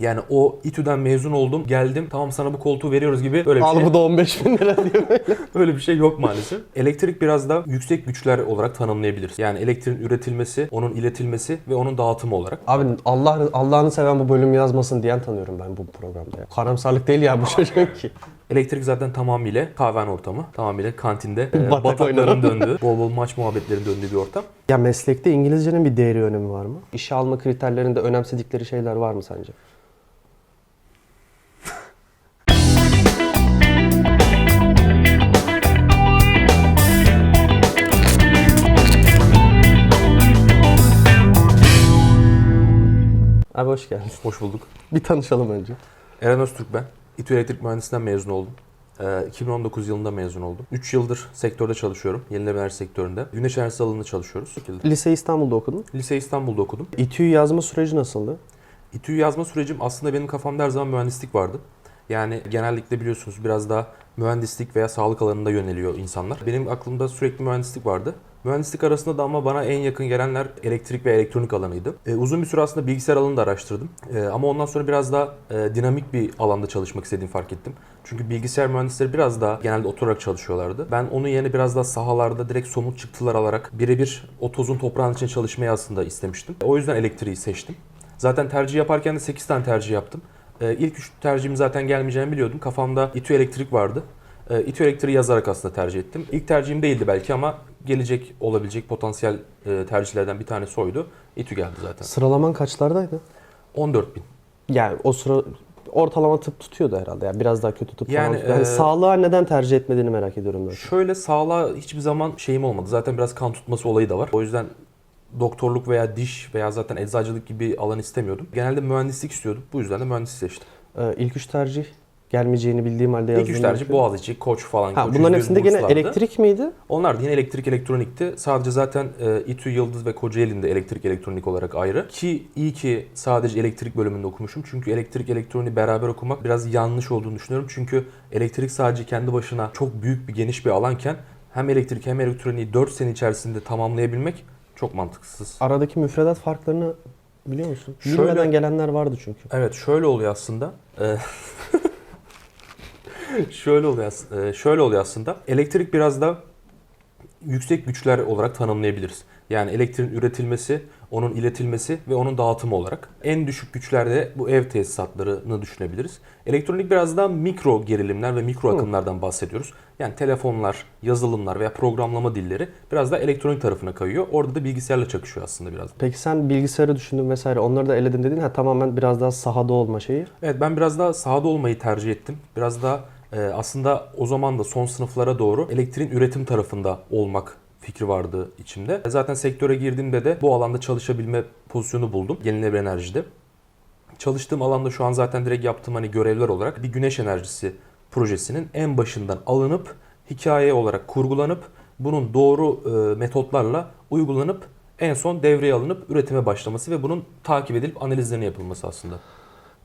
Yani o İTÜ'den mezun oldum, geldim, tamam sana bu koltuğu veriyoruz gibi böyle bir Al şey. bu da 15 bin lira diyor böyle. Öyle bir şey yok maalesef. Elektrik biraz da yüksek güçler olarak tanımlayabiliriz. Yani elektriğin üretilmesi, onun iletilmesi ve onun dağıtımı olarak. Abi Allah Allah'ını seven bu bölüm yazmasın diyen tanıyorum ben bu programda ya. Karamsarlık değil ya bu çocuğun ki. Elektrik zaten tamamıyla kahven ortamı. Tamamıyla kantinde e, Batak batakların oynanan. döndüğü, bol bol maç muhabbetlerin döndüğü bir ortam. Ya meslekte İngilizcenin bir değeri önemi var mı? İşe alma kriterlerinde önemsedikleri şeyler var mı sence? Hoş geldin. Hoş bulduk. Bir tanışalım önce. Eren Öztürk ben. İTÜ Elektrik Mühendisliğinden mezun oldum. Ee, 2019 yılında mezun oldum. 3 yıldır sektörde çalışıyorum. Yenilenebilir enerji sektöründe. Güneş enerjisi alanında çalışıyoruz. Lise İstanbul'da okudun. Lise İstanbul'da okudum. İTÜ'yü yazma süreci nasıldı? İTÜ'yü yazma sürecim aslında benim kafamda her zaman mühendislik vardı. Yani genellikle biliyorsunuz biraz daha mühendislik veya sağlık alanında yöneliyor insanlar. Benim aklımda sürekli mühendislik vardı. Mühendislik arasında da ama bana en yakın gelenler elektrik ve elektronik alanıydı. Ee, uzun bir süre aslında bilgisayar alanını da araştırdım. Ee, ama ondan sonra biraz daha e, dinamik bir alanda çalışmak istediğimi fark ettim. Çünkü bilgisayar mühendisleri biraz daha genelde oturarak çalışıyorlardı. Ben onun yerine biraz daha sahalarda direkt somut çıktılar alarak birebir o tozun toprağın için çalışmayı aslında istemiştim. O yüzden elektriği seçtim. Zaten tercih yaparken de 8 tane tercih yaptım. Ee, ilk 3 tercihim zaten gelmeyeceğini biliyordum. Kafamda İTÜ elektrik vardı. Ee, İTÜ elektriği yazarak aslında tercih ettim. İlk tercihim değildi belki ama gelecek olabilecek potansiyel e, tercihlerden bir tanesi oydu. İTÜ geldi zaten. Sıralaman kaçlardaydı? 14 bin. Yani o sıra ortalama tıp tutuyordu herhalde. Yani biraz daha kötü tıp Yani, falan. Yani e, sağlığa neden tercih etmediğini merak ediyorum ben. Şöyle sağlığa hiçbir zaman şeyim olmadı. Zaten biraz kan tutması olayı da var. O yüzden doktorluk veya diş veya zaten eczacılık gibi alan istemiyordum. Genelde mühendislik istiyordum. Bu yüzden de mühendislik seçtim. Ee, ilk üç tercih gelmeyeceğini bildiğim halde İlk yazdım. üç tercih Boğaziçi, Koç falan. Ha, Koç bunların %100 hepsinde gene burslardı. elektrik miydi? Onlar da yine elektrik elektronikti. Sadece zaten e, İTÜ Yıldız ve Kocaeli'nin de elektrik elektronik olarak ayrı. Ki iyi ki sadece elektrik bölümünde okumuşum. Çünkü elektrik elektroniği beraber okumak biraz yanlış olduğunu düşünüyorum. Çünkü elektrik sadece kendi başına çok büyük bir geniş bir alanken hem elektrik hem elektroniği 4 sene içerisinde tamamlayabilmek çok mantıksız. Aradaki müfredat farklarını biliyor musun? Şöyle- Bilmeden gelenler vardı çünkü. Evet şöyle oluyor aslında. Şöyle oluyor as- e, şöyle oluyor aslında. Elektrik biraz da yüksek güçler olarak tanımlayabiliriz. Yani elektriğin üretilmesi, onun iletilmesi ve onun dağıtımı olarak. En düşük güçlerde bu ev tesisatlarını düşünebiliriz. Elektronik biraz daha mikro gerilimler ve mikro akımlardan bahsediyoruz. Yani telefonlar, yazılımlar veya programlama dilleri biraz daha elektronik tarafına kayıyor. Orada da bilgisayarla çakışıyor aslında biraz. Peki sen bilgisayarı düşündün vesaire onları da eledin dedin. Ha tamamen biraz daha sahada olma şeyi. Evet ben biraz daha sahada olmayı tercih ettim. Biraz daha e, aslında o zaman da son sınıflara doğru elektriğin üretim tarafında olmak fikri vardı içimde. Zaten sektöre girdiğimde de bu alanda çalışabilme pozisyonu buldum. Yenilenebilir enerjide. Çalıştığım alanda şu an zaten direkt yaptığım hani görevler olarak bir güneş enerjisi projesinin en başından alınıp hikaye olarak kurgulanıp bunun doğru e, metotlarla uygulanıp en son devreye alınıp üretime başlaması ve bunun takip edilip analizlerinin yapılması aslında.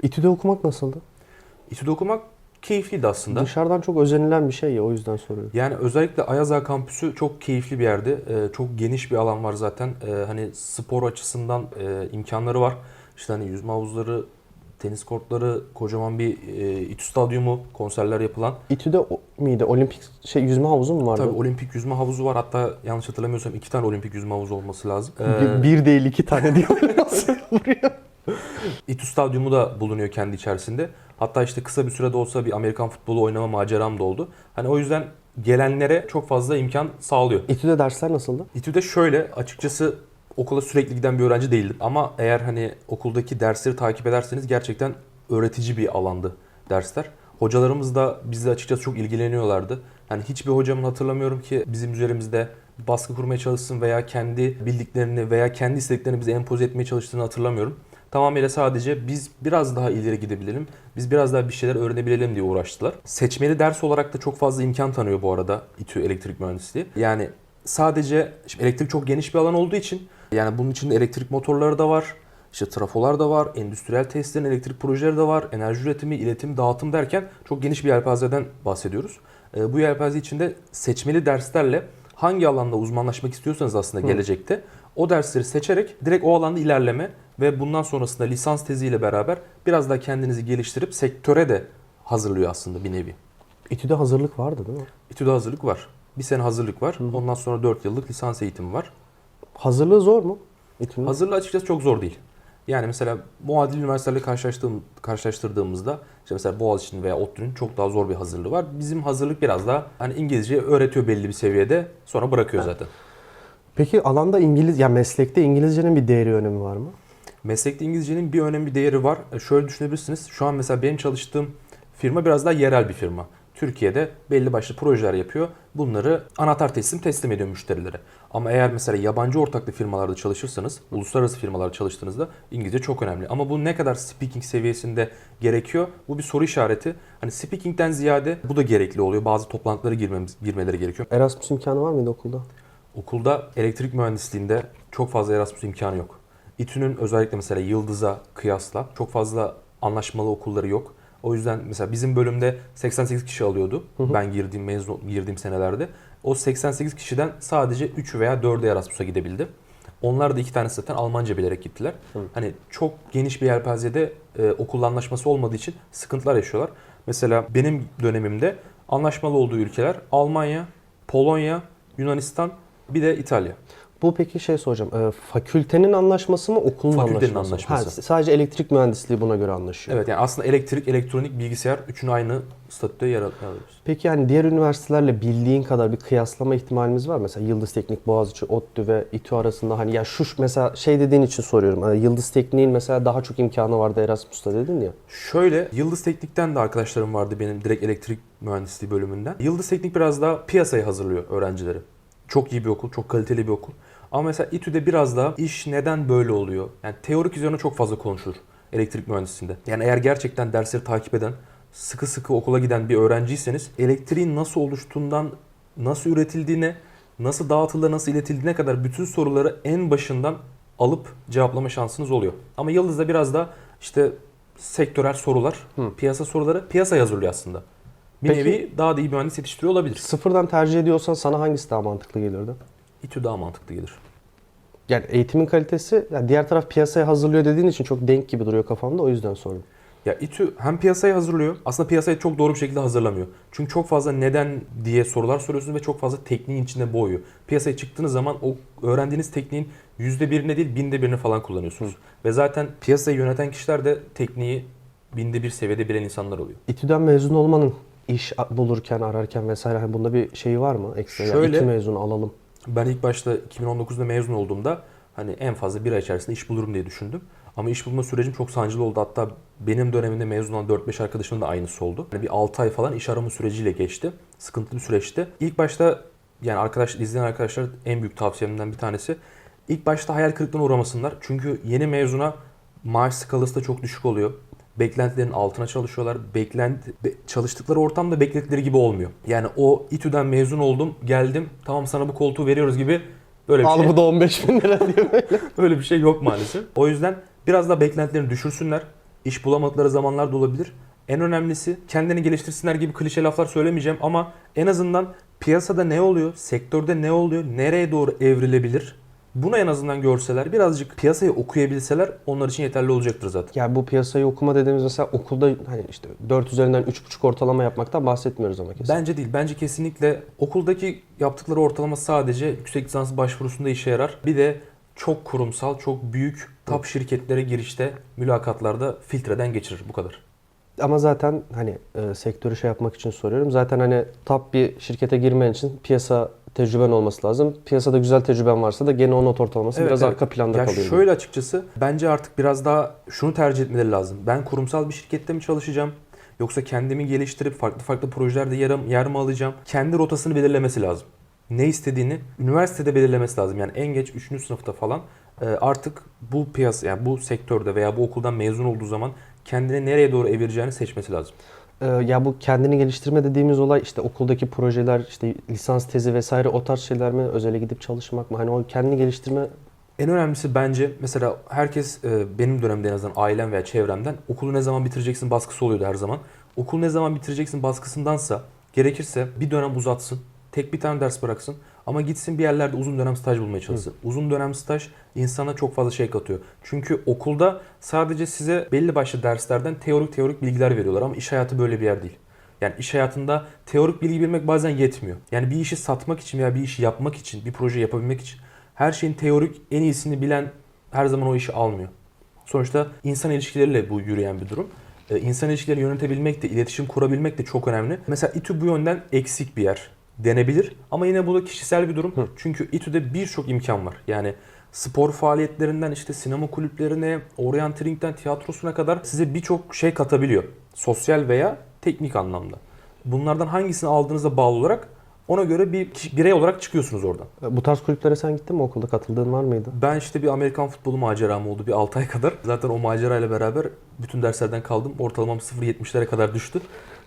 İTÜ'de okumak nasıldı? İTÜ'de okumak keyifliydi aslında. Dışarıdan çok özenilen bir şey ya o yüzden soruyorum. Yani özellikle Ayaz Ağa kampüsü çok keyifli bir yerdi. Ee, çok geniş bir alan var zaten. Ee, hani spor açısından e, imkanları var. İşte hani yüzme havuzları, tenis kortları, kocaman bir e, İTÜ stadyumu, konserler yapılan. İTÜ'de o, miydi? Olimpik şey yüzme havuzu mu vardı? Tabii olimpik yüzme havuzu var. Hatta yanlış hatırlamıyorsam iki tane olimpik yüzme havuzu olması lazım. Bir, Ee, bir değil iki tane diyor. Nasıl vuruyor? İTÜ stadyumu da bulunuyor kendi içerisinde. Hatta işte kısa bir sürede olsa bir Amerikan futbolu oynama maceram da oldu. Hani o yüzden gelenlere çok fazla imkan sağlıyor. İTÜ'de dersler nasıldı? İTÜ'de şöyle açıkçası okula sürekli giden bir öğrenci değildim. Ama eğer hani okuldaki dersleri takip ederseniz gerçekten öğretici bir alandı dersler. Hocalarımız da bizle açıkçası çok ilgileniyorlardı. Yani hiçbir hocamın hatırlamıyorum ki bizim üzerimizde baskı kurmaya çalışsın veya kendi bildiklerini veya kendi istediklerini bize empoze etmeye çalıştığını hatırlamıyorum. Tamamıyla sadece biz biraz daha ileri gidebilelim, biz biraz daha bir şeyler öğrenebilelim diye uğraştılar. Seçmeli ders olarak da çok fazla imkan tanıyor bu arada İTÜ Elektrik Mühendisliği. Yani sadece şimdi elektrik çok geniş bir alan olduğu için yani bunun içinde elektrik motorları da var. işte trafolar da var, endüstriyel tesislerin elektrik projeleri de var, enerji üretimi, iletim, dağıtım derken çok geniş bir yelpazeden bahsediyoruz. Ee, bu yelpaze içinde seçmeli derslerle hangi alanda uzmanlaşmak istiyorsanız aslında Hı. gelecekte O dersleri seçerek direkt o alanda ilerleme ve bundan sonrasında lisans teziyle beraber biraz daha kendinizi geliştirip sektöre de hazırlıyor aslında bir nevi. İTÜ'de hazırlık vardı değil mi? İTÜ'de hazırlık var. Bir sene hazırlık var. Ondan sonra 4 yıllık lisans eğitimi var. Hazırlığı zor mu? İTÜ'nün? Hazırlığı açıkçası çok zor değil. Yani mesela muadil üniversitelerle karşılaştığım, karşılaştırdığımızda işte mesela Boğaziçi'nin veya ODTÜ'nün çok daha zor bir hazırlığı var. Bizim hazırlık biraz daha hani İngilizce öğretiyor belli bir seviyede sonra bırakıyor zaten. Peki alanda İngiliz, ya meslekte İngilizcenin bir değeri önemi var mı? Meslekte İngilizcenin bir önemli değeri var. E, Şöyle düşünebilirsiniz. Şu an mesela benim çalıştığım firma biraz daha yerel bir firma. Türkiye'de belli başlı projeler yapıyor. Bunları anahtar teslim teslim ediyor müşterilere. Ama eğer mesela yabancı ortaklı firmalarda çalışırsanız, uluslararası firmalarda çalıştığınızda İngilizce çok önemli. Ama bu ne kadar speaking seviyesinde gerekiyor? Bu bir soru işareti. Hani speaking'den ziyade bu da gerekli oluyor. Bazı toplantılara girmemiz, girmeleri gerekiyor. Erasmus imkanı var mıydı okulda? Okulda elektrik mühendisliğinde çok fazla Erasmus imkanı yok. İTÜ'nün özellikle mesela Yıldız'a kıyasla çok fazla anlaşmalı okulları yok. O yüzden mesela bizim bölümde 88 kişi alıyordu. Ben girdiğim mezun girdiğim senelerde. O 88 kişiden sadece 3 veya 4'e Erasmus'a gidebildi. Onlar da iki tanesi zaten Almanca bilerek gittiler. Hani çok geniş bir yelpazede e, okul anlaşması olmadığı için sıkıntılar yaşıyorlar. Mesela benim dönemimde anlaşmalı olduğu ülkeler Almanya, Polonya, Yunanistan bir de İtalya. Bu peki şey soracağım. e, fakültenin anlaşması mı okulun Fakültenin anlaşması mı? anlaşması. Ha, sadece elektrik mühendisliği buna göre anlaşıyor. Evet yani aslında elektrik, elektronik, bilgisayar üçünü aynı statüde yer al- alıyoruz. Peki yani diğer üniversitelerle bildiğin kadar bir kıyaslama ihtimalimiz var mı? Mesela Yıldız Teknik, Boğaziçi, ODTÜ ve İTÜ arasında hani ya şu mesela şey dediğin için soruyorum. Hani Yıldız Teknik'in mesela daha çok imkanı vardı Erasmus'ta dedin ya. Şöyle Yıldız Teknik'ten de arkadaşlarım vardı benim direkt elektrik mühendisliği bölümünden. Yıldız Teknik biraz daha piyasaya hazırlıyor öğrencileri. Çok iyi bir okul, çok kaliteli bir okul. Ama mesela İTÜ'de biraz daha iş neden böyle oluyor? Yani teorik üzerine çok fazla konuşulur elektrik mühendisliğinde. Yani eğer gerçekten dersleri takip eden, sıkı sıkı okula giden bir öğrenciyseniz elektriğin nasıl oluştuğundan, nasıl üretildiğine, nasıl dağıtıldığı, nasıl iletildiğine kadar bütün soruları en başından alıp cevaplama şansınız oluyor. Ama Yıldız'da biraz da işte sektörel sorular, piyasa soruları piyasa hazırlıyor aslında. Bir Peki- nevi daha da iyi mühendis yetiştiriyor olabilir. Sıfırdan tercih ediyorsan sana hangisi daha mantıklı gelirdi? İTÜ daha mantıklı gelir. Yani eğitimin kalitesi, yani diğer taraf piyasaya hazırlıyor dediğin için çok denk gibi duruyor kafamda o yüzden sordum. Ya İTÜ hem piyasayı hazırlıyor. Aslında piyasayı çok doğru bir şekilde hazırlamıyor. Çünkü çok fazla neden diye sorular soruyorsunuz ve çok fazla tekniğin içinde boğuyor. Piyasaya çıktığınız zaman o öğrendiğiniz tekniğin %1'ine değil binde birini falan kullanıyorsunuz. Ve zaten piyasayı yöneten kişiler de tekniği binde bir seviyede bilen insanlar oluyor. İTÜ'den mezun olmanın iş bulurken, ararken vesaire hani bunda bir şeyi var mı? Ekstra yani Şöyle- İTÜ mezunu alalım. Ben ilk başta 2019'da mezun olduğumda hani en fazla bir ay içerisinde iş bulurum diye düşündüm. Ama iş bulma sürecim çok sancılı oldu. Hatta benim dönemimde mezun olan 4-5 arkadaşımın da aynısı oldu. Yani bir 6 ay falan iş arama süreciyle geçti. Sıkıntılı bir süreçti. İlk başta yani arkadaş izleyen arkadaşlar en büyük tavsiyemden bir tanesi. İlk başta hayal kırıklığına uğramasınlar. Çünkü yeni mezuna maaş skalası da çok düşük oluyor. Beklentilerin altına çalışıyorlar. Beklenti, be- çalıştıkları ortam da bekledikleri gibi olmuyor. Yani o İTÜ'den mezun oldum, geldim, tamam sana bu koltuğu veriyoruz gibi böyle bir Al şey. bu da 15 bin lira diyor. Öyle bir şey yok maalesef. O yüzden biraz da beklentilerini düşürsünler. İş bulamadıkları zamanlar da olabilir. En önemlisi kendini geliştirsinler gibi klişe laflar söylemeyeceğim ama en azından piyasada ne oluyor, sektörde ne oluyor, nereye doğru evrilebilir? Bunu en azından görseler, birazcık piyasayı okuyabilseler onlar için yeterli olacaktır zaten. Yani bu piyasayı okuma dediğimiz mesela okulda hani işte 4 üzerinden 3,5 ortalama yapmaktan bahsetmiyoruz ama kesin. Bence değil. Bence kesinlikle okuldaki yaptıkları ortalama sadece yüksek lisans başvurusunda işe yarar. Bir de çok kurumsal, çok büyük top şirketlere girişte mülakatlarda filtreden geçirir. Bu kadar. Ama zaten hani e, sektörü şey yapmak için soruyorum. Zaten hani top bir şirkete girmen için piyasa tecrüben olması lazım. Piyasada güzel tecrüben varsa da gene o not ortalaması biraz arka planda ya kalıyor. Şöyle açıkçası bence artık biraz daha şunu tercih etmeleri lazım. Ben kurumsal bir şirkette mi çalışacağım? Yoksa kendimi geliştirip farklı farklı projelerde yer, yer mi alacağım? Kendi rotasını belirlemesi lazım. Ne istediğini üniversitede belirlemesi lazım. Yani en geç 3. sınıfta falan e, artık bu piyasa yani bu sektörde veya bu okuldan mezun olduğu zaman kendini nereye doğru evireceğini seçmesi lazım. Ee, ya bu kendini geliştirme dediğimiz olay işte okuldaki projeler, işte lisans tezi vesaire o tarz şeyler mi? Özele gidip çalışmak mı? Hani o kendini geliştirme En önemlisi bence mesela herkes e, benim dönemde en azından ailem veya çevremden okulu ne zaman bitireceksin baskısı oluyordu her zaman. Okulu ne zaman bitireceksin baskısındansa gerekirse bir dönem uzatsın. Tek bir tane ders bıraksın. Ama gitsin bir yerlerde uzun dönem staj bulmaya çalışsın. Uzun dönem staj insana çok fazla şey katıyor. Çünkü okulda sadece size belli başlı derslerden teorik teorik bilgiler veriyorlar ama iş hayatı böyle bir yer değil. Yani iş hayatında teorik bilgi bilmek bazen yetmiyor. Yani bir işi satmak için veya bir işi yapmak için, bir proje yapabilmek için her şeyin teorik en iyisini bilen her zaman o işi almıyor. Sonuçta insan ilişkileriyle bu yürüyen bir durum. Ee, İnsan ilişkileri yönetebilmek de, iletişim kurabilmek de çok önemli. Mesela İTÜ bu yönden eksik bir yer denebilir. Ama yine bu da kişisel bir durum. Çünkü İTÜ'de birçok imkan var. Yani spor faaliyetlerinden işte sinema kulüplerine, oryanteringden tiyatrosuna kadar size birçok şey katabiliyor. Sosyal veya teknik anlamda. Bunlardan hangisini aldığınıza bağlı olarak ona göre bir kişi- birey olarak çıkıyorsunuz oradan. Bu tarz kulüplere sen gittin mi okulda katıldığın var mıydı? Ben işte bir Amerikan futbolu maceram oldu bir 6 ay kadar. Zaten o macerayla beraber bütün derslerden kaldım. Ortalamam 0.70'lere kadar düştü.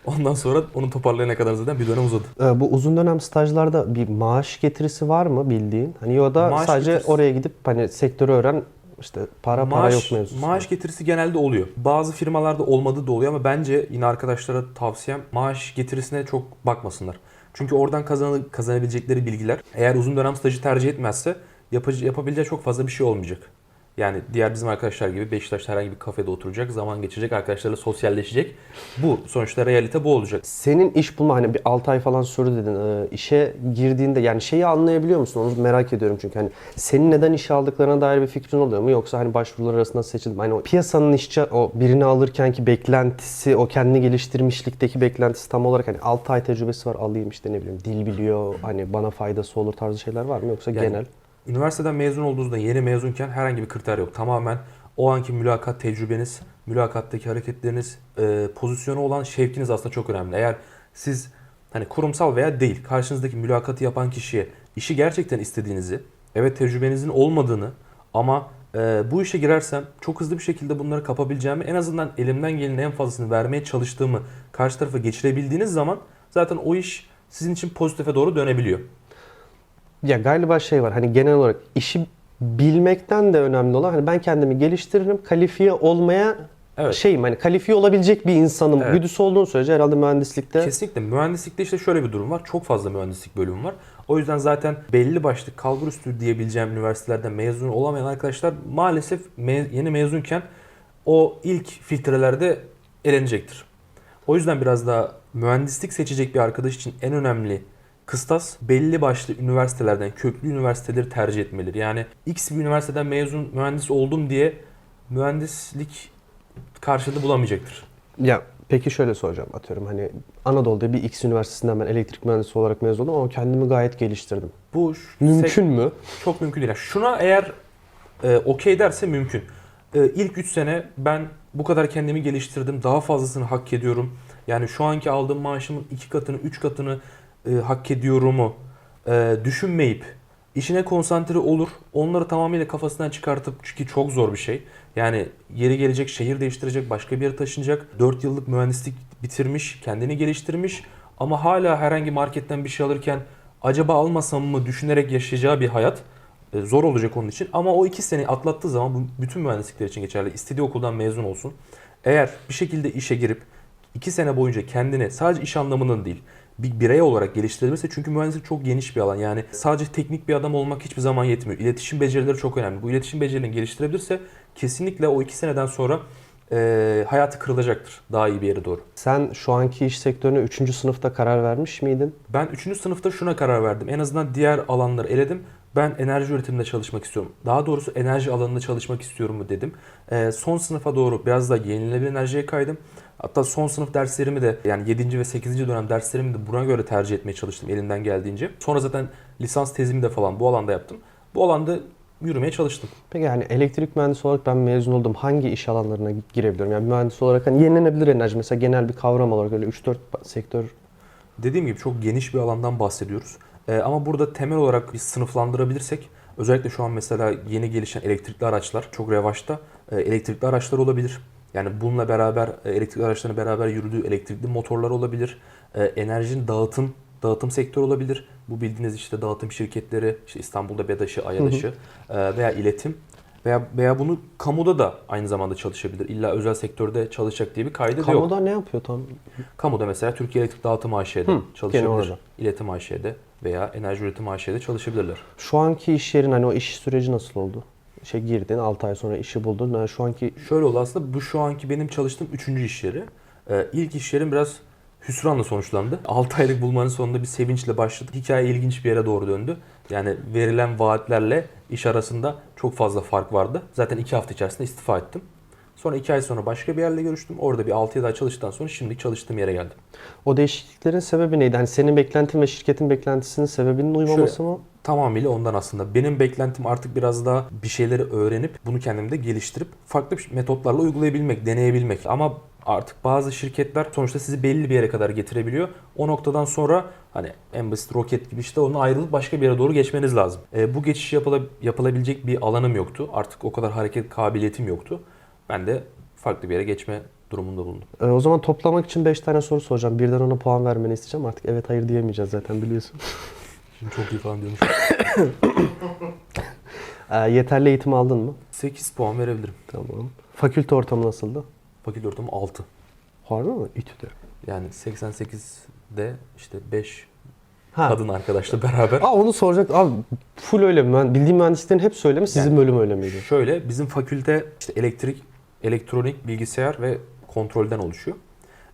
Ondan sonra onu toparlayana kadar zaten bir dönem uzadı. E, Bu uzun dönem stajlarda bir maaş getirisi var mı bildiğin? Hani ya da Maaş sadece getirisi- oraya gidip hani sektörü öğren işte para para yok mevzusu. maaş getirisi genelde oluyor. Bazı firmalarda olmadığı da oluyor ama bence yine arkadaşlara tavsiyem maaş getirisine çok bakmasınlar. Çünkü oradan kazan kazanabilecekleri bilgiler eğer uzun dönem stajı tercih etmezse yapabileceği çok fazla bir şey olmayacak. Yani diğer bizim arkadaşlar gibi Beşiktaş'ta herhangi bir kafede oturacak, zaman geçirecek, arkadaşlarla sosyalleşecek. Bu sonuçta realite bu olacak. Senin iş bulma hani bir 6 ay falan sürdü dedin. E, işe girdiğinde yani şeyi anlayabiliyor musun? Onu merak ediyorum çünkü hani senin neden işe aldıklarına dair bir fikrin oluyor mu? Yoksa hani başvurular arasında seçildim. Hani o piyasanın işçi o birini alırkenki beklentisi, o kendini geliştirmişlikteki beklentisi tam olarak hani 6 ay tecrübesi var alayım işte ne bileyim dil biliyor hani bana faydası olur tarzı şeyler var mı? Yoksa Yani genel? Üniversiteden mezun olduğunuzda yeni mezunken herhangi bir kriter yok. Tamamen o anki mülakat tecrübeniz, mülakattaki hareketleriniz, e, pozisyonu olan şevkiniz aslında çok önemli. Eğer siz hani kurumsal veya değil karşınızdaki mülakatı yapan kişiye işi gerçekten istediğinizi, evet tecrübenizin olmadığını ama e, bu işe girersem çok hızlı bir şekilde bunları kapabileceğimi, en azından elimden gelenin en fazlasını vermeye çalıştığımı karşı tarafa geçirebildiğiniz zaman zaten o iş sizin için pozitife doğru dönebiliyor. Ya galiba şey var hani genel olarak işi bilmekten de önemli olan hani ben kendimi geliştiririm kalifiye olmaya Evet. şeyim hani kalifiye olabilecek bir insanım Evet. güdüsü olduğunu sürece herhalde mühendislikte Kesinlikle. Mühendislikte işte şöyle bir durum var. Çok fazla mühendislik bölümü var. O yüzden zaten belli başlı kalbur üstü diyebileceğim üniversitelerden mezun olamayan arkadaşlar maalesef me- yeni mezunken o ilk filtrelerde elenecektir. O yüzden biraz daha mühendislik seçecek bir arkadaş için en önemli kıstas belli başlı üniversitelerden, köklü üniversiteleri tercih etmelidir. Yani X bir üniversiteden mezun mühendis oldum diye mühendislik karşılığı bulamayacaktır. ya peki şöyle soracağım atıyorum hani Anadolu'da bir X üniversitesinden ben elektrik mühendisi olarak mezun oldum ama kendimi gayet geliştirdim. Bu Mümkün mü? Çok mümkün değil. Yani şuna eğer e, okey derse mümkün. E, ilk 3 sene ben bu kadar kendimi geliştirdim. Daha fazlasını hak ediyorum. Yani şu anki aldığım maaşımın iki katını, üç katını e, hak ediyorumu e, düşünmeyip işine konsantre olur. Onları tamamıyla kafasından çıkartıp çünkü çok zor bir şey. Yani yeri gelecek, şehir değiştirecek, başka bir yere taşınacak. 4 yıllık mühendislik bitirmiş, kendini geliştirmiş ama hala herhangi marketten bir şey alırken acaba almasam mı düşünerek yaşayacağı bir hayat e, zor olacak onun için. Ama o iki seneyi atlattığı zaman bu bütün mühendislikler için geçerli. İstediği okuldan mezun olsun. Eğer bir şekilde işe girip iki sene boyunca kendini sadece iş anlamının değil bir birey olarak geliştirebilirse çünkü mühendislik çok geniş bir alan. Yani sadece teknik bir adam olmak hiçbir zaman yetmiyor. İletişim becerileri çok önemli. Bu iletişim becerilerini geliştirebilirse kesinlikle o iki seneden sonra e, hayatı kırılacaktır daha iyi bir yere doğru. Sen şu anki iş sektörüne 3. sınıfta karar vermiş miydin? Ben 3. sınıfta şuna karar verdim. En azından diğer alanları eledim. Ben enerji üretiminde çalışmak istiyorum. Daha doğrusu enerji alanında çalışmak istiyorum mu dedim. Ee, son sınıfa doğru biraz da yenilenebilir enerjiye kaydım. Hatta son sınıf derslerimi de yani 7. ve 8. dönem derslerimi de buna göre tercih etmeye çalıştım elimden geldiğince. Sonra zaten lisans tezimi de falan bu alanda yaptım. Bu alanda yürümeye çalıştım. Peki yani elektrik mühendisi olarak ben mezun oldum. Hangi iş alanlarına girebiliyorum? Yani mühendis olarak hani yenilenebilir enerji mesela genel bir kavram olarak öyle 3-4 sektör Dediğim gibi çok geniş bir alandan bahsediyoruz. Ee, ama burada temel olarak bir sınıflandırabilirsek özellikle şu an mesela yeni gelişen elektrikli araçlar çok revaçta. Ee, elektrikli araçlar olabilir. Yani bununla beraber e, elektrikli araçların beraber yürüdüğü elektrikli motorlar olabilir. Ee, enerjinin dağıtım dağıtım sektörü olabilir. Bu bildiğiniz işte dağıtım şirketleri, işte İstanbul'da BEDAŞ'ı, AYADAŞ'ı e, veya iletim veya veya bunu kamuda da aynı zamanda çalışabilir. İlla özel sektörde çalışacak diye bir kaydı da yok. Kamuda ne yapıyor tam? Kamuda mesela Türkiye Elektrik Dağıtım AŞ'de Hı, çalışabilir. İletim AŞ'de veya Enerji Üretim AŞ'de çalışabilirler. Şu anki iş yerin hani o iş süreci nasıl oldu? Şey girdin 6 ay sonra işi buldun. Yani şu anki Şöyle oldu aslında bu şu anki benim çalıştığım üçüncü iş yeri. Ee, ilk iş yerim biraz hüsranla sonuçlandı. 6 aylık bulmanın sonunda bir sevinçle başladı. Hikaye ilginç bir yere doğru döndü. Yani verilen vaatlerle iş arasında çok fazla fark vardı. Zaten 2 hafta içerisinde istifa ettim. Sonra 2 ay sonra başka bir yerle görüştüm. Orada bir 6-7 ay çalıştıktan sonra şimdi çalıştığım yere geldim. o değişikliklerin sebebi neydi? Hani senin beklentin ve şirketin beklentisinin sebebinin uymaması mı? Tamamıyla ondan aslında. Benim beklentim artık biraz daha bir şeyleri öğrenip bunu kendimde geliştirip farklı metotlarla uygulayabilmek, deneyebilmek. Ama artık bazı şirketler sonuçta sizi belli bir yere kadar getirebiliyor. O noktadan sonra hani en basit roket gibi işte onunla ayrılıp başka bir yere doğru geçmeniz lazım. E, bu geçiş yapıla- yapılabilecek bir alanım yoktu. Artık o kadar hareket kabiliyetim yoktu. Ben de farklı bir yere geçme durumunda bulundum. Ee, o zaman toplamak için 5 tane soru soracağım. Birden ona puan vermeni isteyeceğim. Artık evet hayır diyemeyeceğiz zaten biliyorsun. Şimdi çok iyi falan diyormuş. Ee, yeterli eğitim aldın mı? 8 puan verebilirim. Tamam. Fakülte ortamı nasıldı? Fakülte ortamı 6. Harbi mi? İTÜ'de. Yani 88'de işte 5 Ha. kadın arkadaşla beraber. Aa onu soracak. Abi full öyle mi? Ben bildiğim mühendislerin hepsi öyle mi? Sizin Yani- bölüm öyle miydi? Şöyle bizim fakülte işte elektrik, elektronik, bilgisayar ve kontrolden oluşuyor.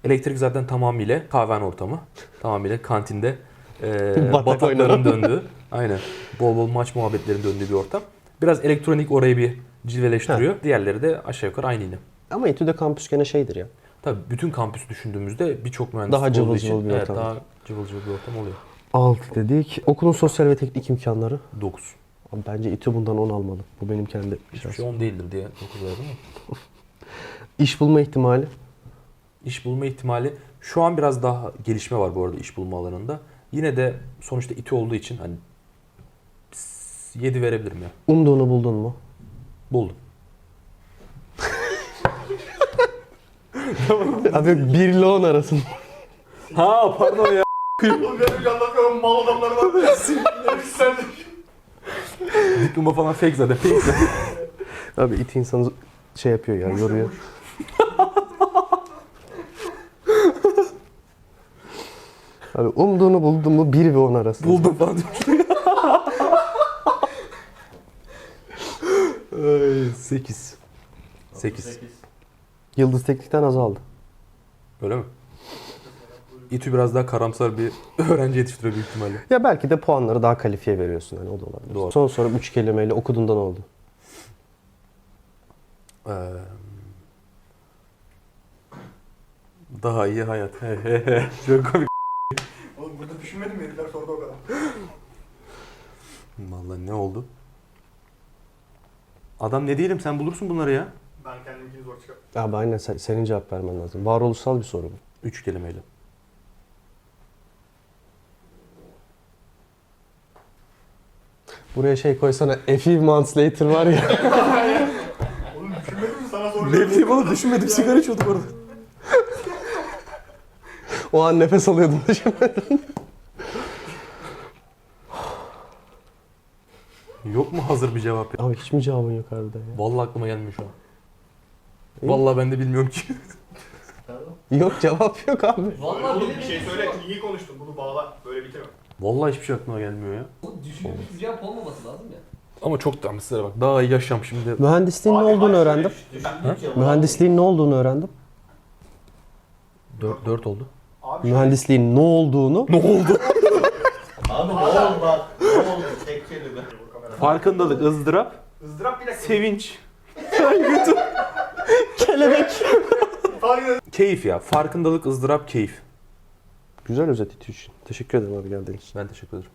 Elektrik zaten tamamıyla kahven ortamı. Tamamıyla kantinde e, Batak döndüğü. Aynen. Bol bol maç muhabbetlerin döndüğü bir ortam. Biraz elektronik orayı bir cilveleştiriyor. Diğerleri de aşağı yukarı aynı yine. Ama İTÜ'de kampüs gene şeydir ya. Tabii bütün kampüs düşündüğümüzde birçok mühendislik Daha cıvıl cıvıl bir evet, ortam. daha cıvıl cıvıl bir ortam oluyor. 6 dedik. Okulun sosyal ve teknik imkanları. 9. Abi bence İTÜ bundan 10 almalı. Bu benim kendi Hiçbir şey 10 değildir diye 9 verdim ama. İş bulma ihtimali. İş bulma ihtimali şu an biraz daha gelişme var bu arada iş bulma alanında. Yine de sonuçta iti olduğu için hani 7 verebilirim ya. Umduğunu buldun mu? Buldum. Abi 1 ile 10 arasında. Ha pardon ya. Benim anlatıyorum mal adamlar var ya. Yükseldik. Diploma falan fake zaten. Fake zaten. Abi it insanı şey yapıyor ya, yoruyor. Abi umduğunu buldun mu 1 ve 10 arasında. Buldum falan diyor. 8. 8. Yıldız Teknik'ten azaldı. Öyle mi? İTÜ biraz daha karamsar bir öğrenci yetiştiriyor büyük ihtimalle. Ya belki de puanları daha kalifiye veriyorsun hani o da olabilir. Doğru. Son soru 3 kelimeyle okuduğundan oldu. Ee, daha iyi hayat. Çok komik. Oğlum burada düşünmedim mi? Herifler sordu o kadar. Vallahi ne oldu? Adam ne diyelim sen bulursun bunları ya. Ben kendimkini zor çıkarttım. Abi aynen sen- senin cevap vermen lazım. Varoluşsal bir soru bu. Üç kelimeyle. Buraya şey koysana a few months later var ya. Oğlum düşünmedim mi sana soracağım. Ne bileyim oğlum düşünmedim sigara içiyorduk orada. o an nefes alıyordun düşünmedin. Yok mu hazır bir cevap ya? Abi hiç mi cevabın yok harbiden ya? Vallahi aklıma gelmiyor şu an. İyi. Vallahi ben de bilmiyorum ki. Yok cevap yok abi. Vallahi Oğlum bir şey söyle. İyi konuştun. Bunu bağla. Böyle bitirme. Vallahi hiçbir şey aklıma gelmiyor ya. Düşündüğümüz cevap olmaması lazım ya. Ama çok da mesela bak daha iyi yaşam şimdi. Mühendisliğin ne olduğunu öğrendim. Mühendisliğin ne olduğunu öğrendim. 4, 4 oldu. Mühendisliğin ne olduğunu Ne oldu? Abi? Ne oldu? Tek kelime. Bu kamera. Farkındalık, ızdırap, Izdırap dakika. sevinç, kelebek. Keyif ya. Farkındalık, ızdırap, keyif. Güzel özet için. Teşekkür ederim abi geldiğin için. Ben teşekkür ederim.